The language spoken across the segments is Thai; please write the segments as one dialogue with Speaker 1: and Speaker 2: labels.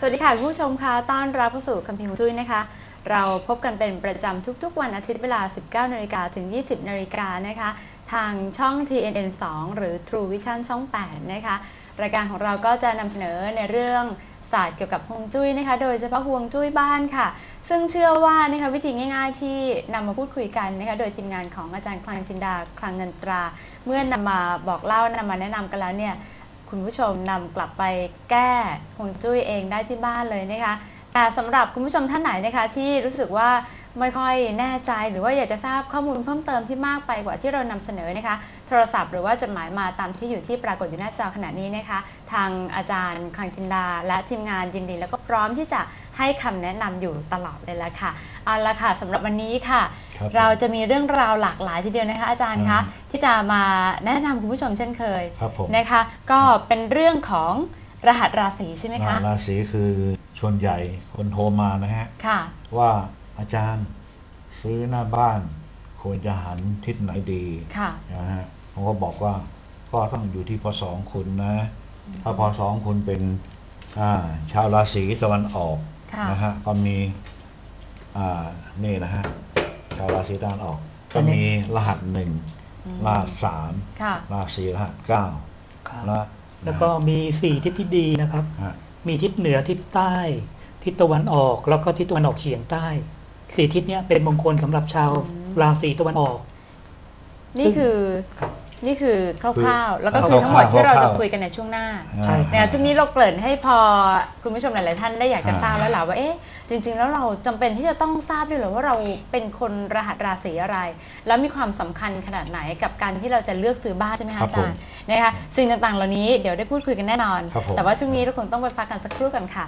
Speaker 1: สวัสดีค่ะผู้ชมคะต้อนรับเข้าสู่คัมภีร์ฮวงจุ้ยนะคะ เราพบกันเป็นประจำทุกๆ วันอาทิตย์เวลา 19นาฬิกาถึง 20นาฬิกานะคะ ทางช่อง TNN 2 หรือ True Vision ช่อง 8 นะคะ รายการของเราก็จะนำเสนอในเรื่องศาสตร์เกี่ยวกับฮวงจุ้ยนะคะ โดยเฉพาะฮวงจุ้ยบ้านค่ะ ซึ่งเชื่อว่านะคะวิธีง่ายๆที่นำมาพูดคุยกันนะคะ โดยทีมงานของอาจารย์คลังจินดาคลังเงินตรา เมื่อนำมาบอกเล่านำมาแนะนำกันแล้วเนี่ย คุณผู้ชมนำกลับไปแก้ฮวงจุ้ยเองได้ที่บ้านเลยนะคะแต่สำหรับคุณผู้ชมท่านไหนนะคะ ที่รู้สึกว่าไม่ค่อยแน่ใจหรือว่าอยากจะทราบข้อมูลเพิ่มเติมที่มากไปกว่าที่เรานำเสนอนะคะ โทรศัพท์หรือว่าจดหมายมาตามที่อยู่ที่ปรากฏอยู่หน้าจอขณะนี้นะคะ ทางอาจารย์คลังจินดา และทีมงานยินดี แล้วก็พร้อมที่จะ ให้คำแนะนำอยู่ตลอดเลยละค่ะเอาละค่ะสำหรับวันนี้ค่ะ
Speaker 2: ครับ
Speaker 1: เราจะมีเรื่องราวหลากหลายทีเดียวนะคะ อาจารย์คะ
Speaker 2: อืม
Speaker 1: ที่จะมาแนะนำคุณผู้ชมเช่นเคย
Speaker 2: ครับผม
Speaker 1: นะคะ ก็เป็นเรื่องของรหัสราศีใช่ไหมคะ
Speaker 2: ราศีคือชวนใหญ่คนโทรมานะฮะ
Speaker 1: ค่ะ
Speaker 2: ว่าอาจารย์ซื้อหน้าบ้าน ควรจะหันทิศไหนดี
Speaker 1: ค่ะ
Speaker 2: นะฮะผมก็บอกว่าก็ต้องอยู่ที่พศของคุณนะ ถ้าพศของคุณเป็นอ่าชาวราศีตะวันออก
Speaker 1: ค่ะ
Speaker 2: นะฮะก็มีอ่านี่นะฮะชาวราศีตะวันออก
Speaker 3: อั
Speaker 2: ก็
Speaker 3: นนี้
Speaker 2: มีรหัสหนึ่งรหัสสาม
Speaker 1: ค่ะ
Speaker 2: รหัสสี่รหัสเก้า
Speaker 3: ครับ
Speaker 2: แล้ว
Speaker 3: แล้วก็มีสี่ทิศที่ดีนะครับ
Speaker 2: ฮะ
Speaker 3: มีทิศเหนือทิศใต้ ทิศตะวันออก แล้วก็ทิศตะวันออกเฉียงใต้สี่ทิศเนี้ยเป็นมงคลสำหรับชาวราศีตะวันออก
Speaker 1: นี่คือ
Speaker 3: ครับ
Speaker 1: นี่คือคร่าวๆ แล้วก็
Speaker 2: คือ
Speaker 1: คือทั้งหมดที่เรา
Speaker 2: คร่าวๆ
Speaker 1: จะคุยกันในช่วงหน้า
Speaker 3: ใช่
Speaker 1: นะคะช่วงนี้เราเกริ่นให้พอคุณผู้ชมหลายๆท่านได้อยากจะ
Speaker 2: อ่า
Speaker 1: ทราบแล้วแหละว่าเอ๊ะจริง ๆ แล้วเราจำเป็นที่จะต้องทราบด้วยเหรือว่าเราเป็นคนรหัสราศีอะไร แล้วมีความสำคัญขนาดไหนกับการที่เราจะเลือกซื้อบ้านใช่ไหม
Speaker 2: ครั
Speaker 1: คะ
Speaker 2: บ
Speaker 1: อาจารย์นะคะสิ่งต่างๆเหล่านี้เดี๋ยวได้พูดคุยกันแน่นอน
Speaker 2: ครับผม
Speaker 1: แต่ว่าช่วงนี้เราคงต้องไปพักกันสักครู่กันค่ะ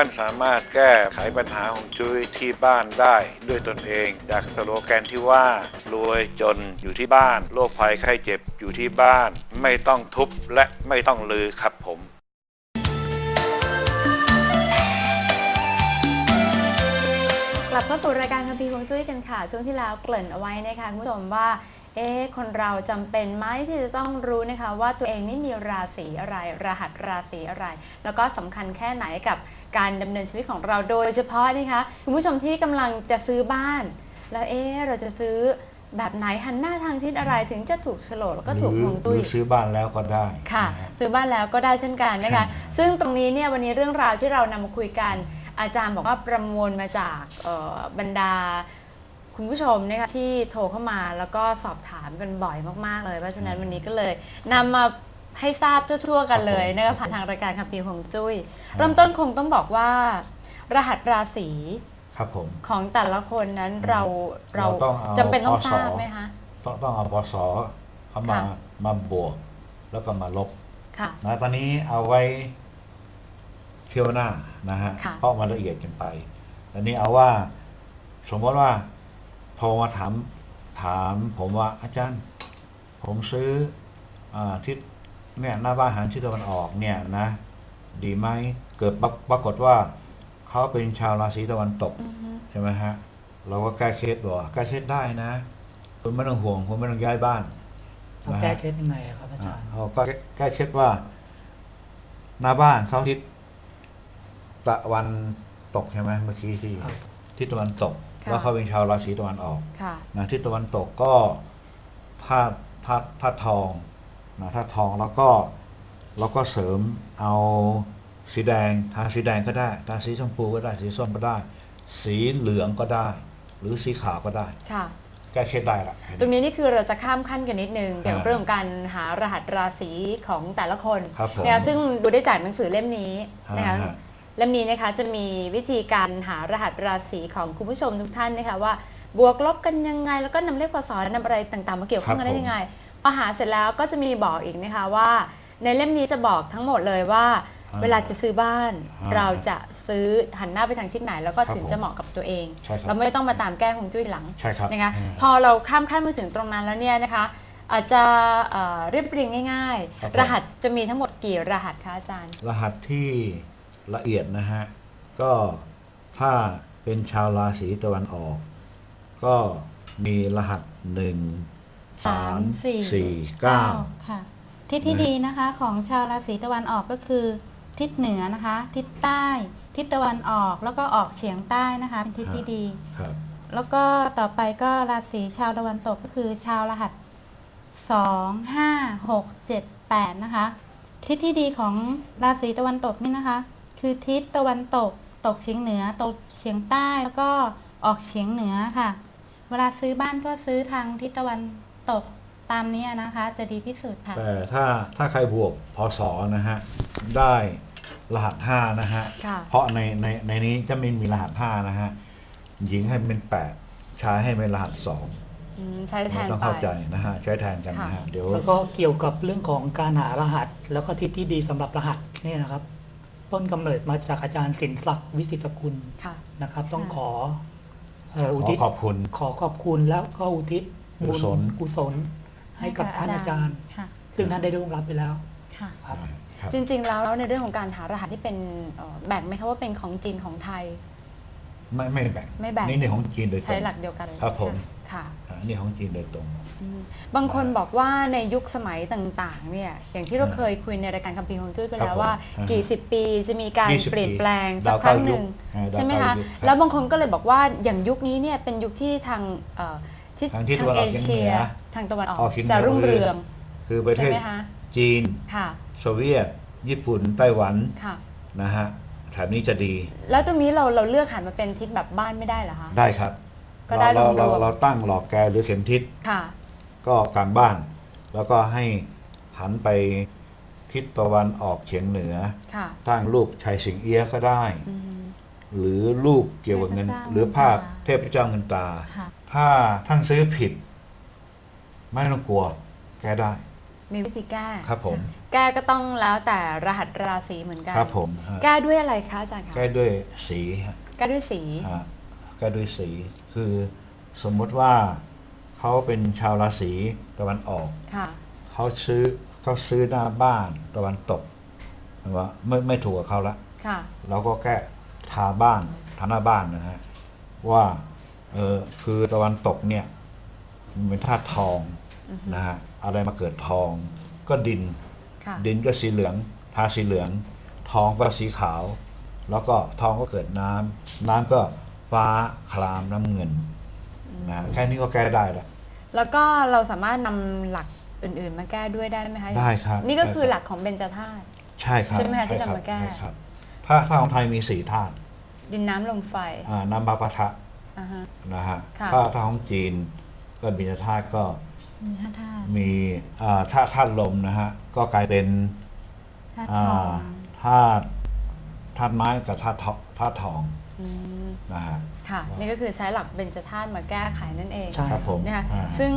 Speaker 4: ท่านสามารถแก้ไขปัญหาของจุ้ยที่บ้านได้ด้วยตนเอง จากสโลแกนที่ว่ารวยจนอยู่ที่บ้านโรคภัยไข้เจ็บอยู่ที่บ้าน ไม่ต้องทุบและไม่ต้องลือครับผม
Speaker 1: กลับเข้าสู่รายการคัมภีร์ฮวงจุ้ยกันค่ะ ช่วงที่แล้วเกริ่นเอาไว้นะคะคุณผู้ชมว่า เอ๊ะคนเราจำเป็นไหมที่จะต้องรู้นะคะว่าตัวเองนี่มีราศีอะไร รหัสราศีอะไร แล้วก็สำคัญแค่ไหนกับการดำเนินชีวิตของเราโดยเฉพาะนะคะคุณผู้ชมที่กำลังจะซื้อบ้าน แล้วเอ๊ะเราจะซื้อแบบไหนหันหน้าทางทิศอะไรถึงจะถูกโฉลกแล้วก็ถูกฮวง
Speaker 2: ห
Speaker 1: จุ้
Speaker 2: รื
Speaker 1: ย
Speaker 2: อซื้อบ้านแล้วก็ได้
Speaker 1: ค่ะ
Speaker 2: นฮ
Speaker 1: ซื้อบ้านแล้วก็ได้เช่นกันนะคะ
Speaker 2: ใช่
Speaker 1: ซึ่งตรงนี้เนี่ยวันนี้เรื่องราวที่เรานำมาคุยกัน อาจารย์บอกว่าประมวลมาจากเอ่อบรรดา คุณผู้ชมนะคะที่โทรเข้ามาแล้วก็สอบถามกันบ่อยมากๆเลย เพราะฉะนั้นวันนี้ก็เลยนำมาให้ทราบทั่วๆกันเลยนะคะผ่านทางรายการคัมภีร์ฮวงจุ้ย เริ่มต้นคงต้องบอกว่า รหัสราศี
Speaker 2: ครับผม
Speaker 1: ของแต่ละคนนั้นเราเรา
Speaker 2: เราต้องเอา
Speaker 1: จำเป็นต้อง
Speaker 2: พศ
Speaker 1: ทราบไหมคะ
Speaker 2: ต้องต้องเอาพศเข้ามา
Speaker 1: ค่ะ
Speaker 2: มาบวก แล้วก็มาลบ
Speaker 1: ค่ะ
Speaker 2: นะตอนนี้เอาไว้เที่ยวหน้านะฮะ
Speaker 1: ค่ะ
Speaker 2: เพราะมันละเอียดกันไปตอนนี้เอาว่าสมมติว่า โทรมาถามถามผมว่าอาจารย์ ผมซื้ออาทิศเนี่ยหน้าบ้านหันทิศตะวันออกเนี่ยนะ ดีไหมเกิดปรปรากฏว่าเขาเป็นชาวราศีตะวันตก
Speaker 1: อือฮึ
Speaker 2: ใช่ไหมฮะเราก็แก้เคล็ดบอกว่าแก้เคล็ดได้นะคุณไม่ต้องห่วงคุณไม่ต้องย้ายบ้าน
Speaker 3: เอา
Speaker 2: นะ
Speaker 3: แก้
Speaker 2: ฮะ
Speaker 3: เคล็ดยังไงอะครับอา
Speaker 2: อ่า
Speaker 3: จารย์
Speaker 2: เราก็แก้เคล็ดว่า หน้าบ้านเขาทิศตะวันตกใช่ไหมเมื่อกี้ที่
Speaker 3: ครับ
Speaker 2: ทิศตะวันตก
Speaker 1: ค่ะ
Speaker 2: แล้วเขาเป็นชาวราศีตะวันออก
Speaker 1: ค่ะ
Speaker 2: นะทิศตะวันตกก็ธาตุธาตุธาตุทองนะธาตุทองแล้วก็เราก็เสริมเอาสีแดงทาสีแดงก็ได้ทาสีชมพูก็ได้ สีส้มก็ได้ สีเหลืองก็ได้ หรือสีขาวก็ได้
Speaker 1: ค่ะ
Speaker 2: แก้เคล็ดได้ละ
Speaker 1: ตรงนี้นี่คือเราจะข้ามขั้นกันนิดนึงเกี่ยวกับ
Speaker 2: อ่า
Speaker 1: เรื่องของการหารหัสราศีของแต่ละคน
Speaker 2: ครับผม
Speaker 1: นะคะซึ่งดูได้จากหนังสือเล่มนี้นะคะ
Speaker 2: ฮะ
Speaker 1: เล่มนี้นะคะจะมีวิธีการหารหัสราศีของคุณผู้ชมทุกท่านนะคะว่า บวกลบกันยังไง แล้วก็นำเลขพศนำอะไรต่างๆ มาเกี่ยวข้องกันได้ยังไงพอหาเสร็จแล้วก็จะมีบอกอีกนะคะว่า ในเล่มนี้จะบอกทั้งหมดเลยว่า
Speaker 2: อ่า
Speaker 1: เวลาจะซื้อบ้าน
Speaker 2: อ่า
Speaker 1: เราจะซื้อหันหน้าไปทางทิศไหน แล้วก็
Speaker 2: ครับ
Speaker 1: ถึง
Speaker 2: ผม
Speaker 1: จะเหมาะกับตัวเอง
Speaker 2: ใช่ครับ
Speaker 1: เราไม่ต้องมาตามแก้ของจุ้ยหลัง
Speaker 2: ใช่ครับ
Speaker 1: นะคะ
Speaker 2: อืม
Speaker 1: พอเราข้ามขั้นมาถึงตรงนั้นแล้วเนี่ยนะคะอาจจะเอ่อเรียบเรียงง่าย
Speaker 2: ครับผม
Speaker 1: ๆรหัสจะมีทั้งหมดกี่รหัสคะอาจารย์
Speaker 2: รหัสที่ ละเอียดนะฮะ ก็ถ้าเป็นชาวราศีตะวันออก ก็มีรหัสหนึ่งสามสี่เก้า
Speaker 5: ค่ะทิศที่
Speaker 2: นะ
Speaker 5: ดีนะคะของชาวราศีตะวันออกก็คือ ทิศเหนือนะคะ ทิศใต้ ทิศตะวันออกแล้วก็ออกเฉียงใต้นะคะเป็นทิศที่ดี
Speaker 2: ครับ
Speaker 5: แล้วก็ต่อไปก็ราศีชาวตะวันตกก็คือชาวรหัสสองห้าหกเจ็ดแปดนะคะ ทิศที่ดีของราศีตะวันตกนี่นะคะ คือทิศตะวันตก ตกเฉียงเหนือ ตกเฉียงใต้ แล้วก็ออกเฉียงเหนือค่ะ เวลาซื้อบ้านก็ซื้อทางทิศตะวันตกตามนี้นะคะ จะดีที่สุดค่ะ
Speaker 2: แต่ถ้าถ้าใครบวกพศนะฮะ ได้รหัสห้านะฮะ
Speaker 1: ค่ะ
Speaker 2: เพราะในในในนี้จะไม่มีรหัสห้านะฮะ หญิงให้เป็นแปดชายให้เป็นรหัสสอง
Speaker 1: อืมใช้แทน
Speaker 2: ต้อง
Speaker 1: ไป
Speaker 2: เข้าใจนะฮะ ใช้แทนกันนะฮะ
Speaker 1: ค่ะ
Speaker 2: เดี๋ยว
Speaker 3: แล้วก็เกี่ยวกับเรื่องของการหารหัส แล้วก็ทิศที่ดีสำหรับรหัสเนี่ยนะครับ ต้นกำเนิดมาจากอาจารย์สินศักดิ์วิสิตกุล
Speaker 1: ค่ะ
Speaker 3: นะครับ ต้อง
Speaker 5: ค่ะ
Speaker 3: ขอเอ่ออุ
Speaker 2: ขอ
Speaker 3: ทิศ
Speaker 2: ขอบคุณ
Speaker 3: ขอขอบคุณแล้วก็อุทิศบุญ
Speaker 2: กุศล
Speaker 3: กุศลให้กับท่านอาจารย์
Speaker 5: ค่ะ
Speaker 3: ซึ่งท่านได้ร่วงรับไปแล้ว
Speaker 5: ค่ะ
Speaker 3: ครับ
Speaker 2: ครับ
Speaker 1: จริง ๆ แล้วในเรื่องของการหารหัสที่เป็นเอ่อแบ่งไหมคะว่าเป็นของจีนของไทย
Speaker 2: ไม่ไม่แบ่ง
Speaker 1: ไม่แบ่ง
Speaker 2: นี่นี่ของจีนโดยตร
Speaker 1: ใช้
Speaker 2: ง
Speaker 1: หลักเดียวกันเลย
Speaker 2: ครับผม
Speaker 1: ค่ะ
Speaker 2: อ่านี่ของจีนโดยตรง
Speaker 1: อืมบางคนบอกว่าในยุคสมัยต่างๆเนี่ยอย่างที่เราเคยคุยในรายการคัมภีร์ฮวงจุ้ยไปแล้ว
Speaker 2: ครับผม
Speaker 1: ว่า
Speaker 2: อ่าฮะ
Speaker 1: กี่สิบปีจะมีการ
Speaker 2: 20
Speaker 1: เปลี่ยนแปลง
Speaker 2: ปี
Speaker 1: สักครั้งหนึ่ง
Speaker 2: ดาวเก้ายุคอ่า
Speaker 1: ใช่ไหม
Speaker 2: ดาว
Speaker 1: คะ
Speaker 2: เก้ายุคครับ
Speaker 1: แล้วบางคนก็เลยบอกว่าอย่างยุคนี้เนี่ยเป็นยุคที่ทางเอ่อที่
Speaker 2: ทางทิศตะวันอ
Speaker 1: เอ
Speaker 2: อกเฉียง
Speaker 1: เชีย
Speaker 2: เหนือ
Speaker 1: ทางตะวันออก
Speaker 2: ออกเฉียงเหนือ
Speaker 1: จะรุ่งเรือง
Speaker 2: คือประเท
Speaker 1: ใช่
Speaker 2: ศ
Speaker 1: ไหมคะ
Speaker 2: จีน
Speaker 1: ค่ะ
Speaker 2: โซเวียต ญี่ปุ่นไต้หวัน
Speaker 1: ค่ะ
Speaker 2: นะฮะแถบนี้จะดี
Speaker 1: แล้วตรงนี้เราเราเลือกหันมาเป็นทิศแบบบ้านไม่ได้เหรอคะ
Speaker 2: ได้ครับ
Speaker 1: ก็ได้
Speaker 2: เราเรา
Speaker 1: รวมๆ
Speaker 2: เราตั้งหลอกแกหรือเข็มทิศ
Speaker 1: ค่ะ
Speaker 2: ก็กลางบ้าน แล้วก็ให้หันไปทิศตะวันออกเฉียงเหนือ
Speaker 1: ค่ะ
Speaker 2: ตั้งรูปชัยสิงเอี้ยะก็ได้
Speaker 1: อืม
Speaker 2: หรือรูปเกี่ยวกับเงิน
Speaker 5: เทพเจ้า
Speaker 2: หรือภาพ
Speaker 5: เงินตรา
Speaker 2: เทพเจ้าเงินตรา
Speaker 5: ค่ะ
Speaker 2: ถ้าท่านซื้อผิด ไม่ต้องกลัว แก้ได้
Speaker 1: มีวิธีแก้
Speaker 2: ครับผม
Speaker 1: แก้ก็ต้องแล้วแต่รหัสราศีเหมือนกัน
Speaker 2: ครับผมฮะ
Speaker 1: แก้ด้วยอะไรคะอาจารย์คะ
Speaker 2: แก้ด้วยสีฮะ
Speaker 1: แก้ด้วยสี
Speaker 2: ฮะแก้ด้วยสี คือสมมติว่าเขาเป็นชาวราศีตะวันออก
Speaker 1: ค่ะ
Speaker 2: เขาซื้อเขาซื้อหน้าบ้านตะวันตกว่าไม่ไม่ถูกกับเขาละ
Speaker 1: ค่ะ
Speaker 2: เราก็แก้ทาบ้านทาหน้าบ้านนะฮะว่าเออคือตะวันตกเนี่ยมันเป็นธาตุทองนะฮะอะไรมาเกิดทอง ก็ดิน
Speaker 1: ค่ะ
Speaker 2: ดินก็สีเหลือง ทาสีเหลือง ทองก็สีขาว แล้วก็ทองก็เกิดน้ำน้ำก็ ฟ้าครามน้ำเงินนะฮะแค่นี้ก็แก้ได้แล้ว
Speaker 1: แล้วก็เราสามารถนำหลักอื่นๆ มาแก้ด้วยได้ไหมคะ
Speaker 2: ได้ครับ
Speaker 1: นี่ก็คือ
Speaker 2: ได้ครับ
Speaker 1: หลักของเบญจธาตุ
Speaker 2: ใช่ครับ
Speaker 1: ใช่ไหมคะที่
Speaker 2: รับ
Speaker 1: นำมาแก้
Speaker 2: ใช่ครับถ้าถ้าของไทยมีสี่ธาตุ
Speaker 1: ดินน้ำลมไฟ
Speaker 2: อ่าน้ำบาปะทะ
Speaker 1: อ่าฮะ
Speaker 2: นะฮะ
Speaker 1: ค่ะ
Speaker 2: ถ้าถ้าของจีนก็บินธาตุก็
Speaker 5: มีห้าธาตุ
Speaker 2: มีอ่าธาตุธาตุลมนะฮะก็กลายเป็น
Speaker 5: ธาตุท
Speaker 2: อ่า
Speaker 5: อง
Speaker 2: ธาตุธาตุไม้กับธาตุทองธาตุทอง
Speaker 1: อืม
Speaker 2: นะฮะ
Speaker 1: ค่ะ นี่ก็คือใช้หลักเบญจธาตุมาแก้ไขนั่นเอง
Speaker 3: ใช่
Speaker 2: ครับผม
Speaker 1: นะคะ
Speaker 2: อ่า
Speaker 1: ซึ่ง